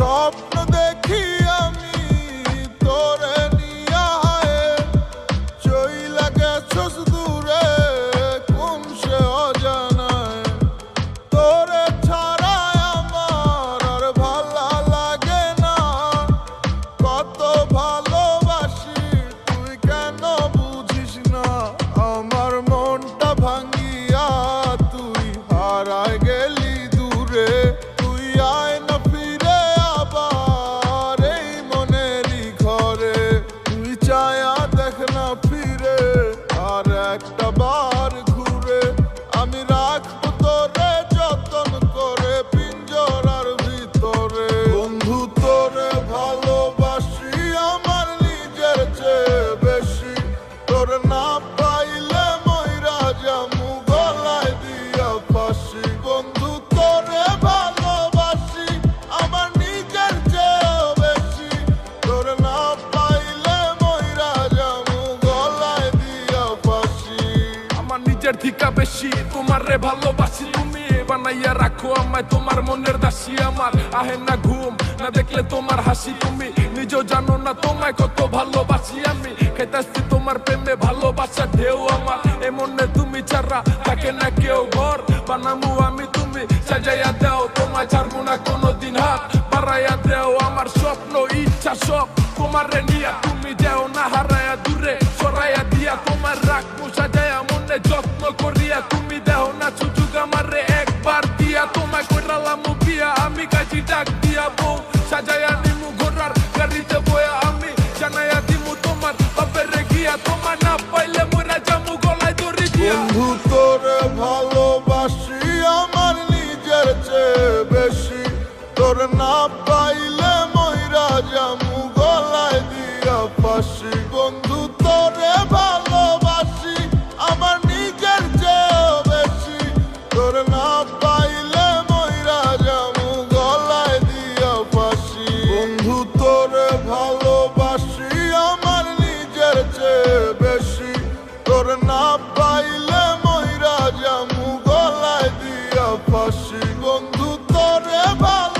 স্বপ্ন দেখি আমি, তোরে নিয়া চইলা গেছস দূরে, কোন সে অজানায়? তোরে ছাড়াই আমার আর ভালো লাগে না। কত ভালোবাসি, তুই কেন বুঝিস না? আমার মনটা ভাঙিয়া তুই হারায় গেলি দূরে। আর একটা রে ভালোবাসি তুমি বানাইয়া রাখো আমায়। তোমার মনের দাসী আমার, আহে না ঘুম, না দেখলে তোমার হাসি তুমি। নিজেও জানো না তোমায় কত ভালোবাসি আমি। খেতাছি তোমার প্রেমে ভালোবাসা ঢেউ আমার। এ মনে তুমি ছাড়া থাকে না কেউ ঘর। বানামু আমি তুমি, সাজাইয়া দাও তোমায়, ছাড়বো না কোনোদিন হাত। বাড়াইয়া দেও আমার স্বপ্ন, ইচ্ছা সব তোমার রে নিয়া। তুমি যাও না হারায়া দূরে, সরাইয়া দিয়া তোমার রাখব, সাজাইয়া কইরালাম বিয়া আমি কাজী ডাক দিয়া বউ সাজাইয়া নিমু ঘোড়ার গাড়িতে বয়া আমি জানাইয়া দিমু তোমার বাপের গিয়া তোমার না পাইলে মোরা জামু গলায় দড়ি দিয়া বন্ধু তোরে ভালোবাসি আমার নিজের চেয়ে বেশি তোর না পাইলে ময়রা জামু গলায় দিয়া ফাঁসি বন্ধু বন্ধু, তোর ভালোবাসি, আমার নিজের চেয়ে বেশি। তোর না পাইলে ময়রা জামু গলায় দিয়া ফাঁসি। বন্ধু, তোর ভালো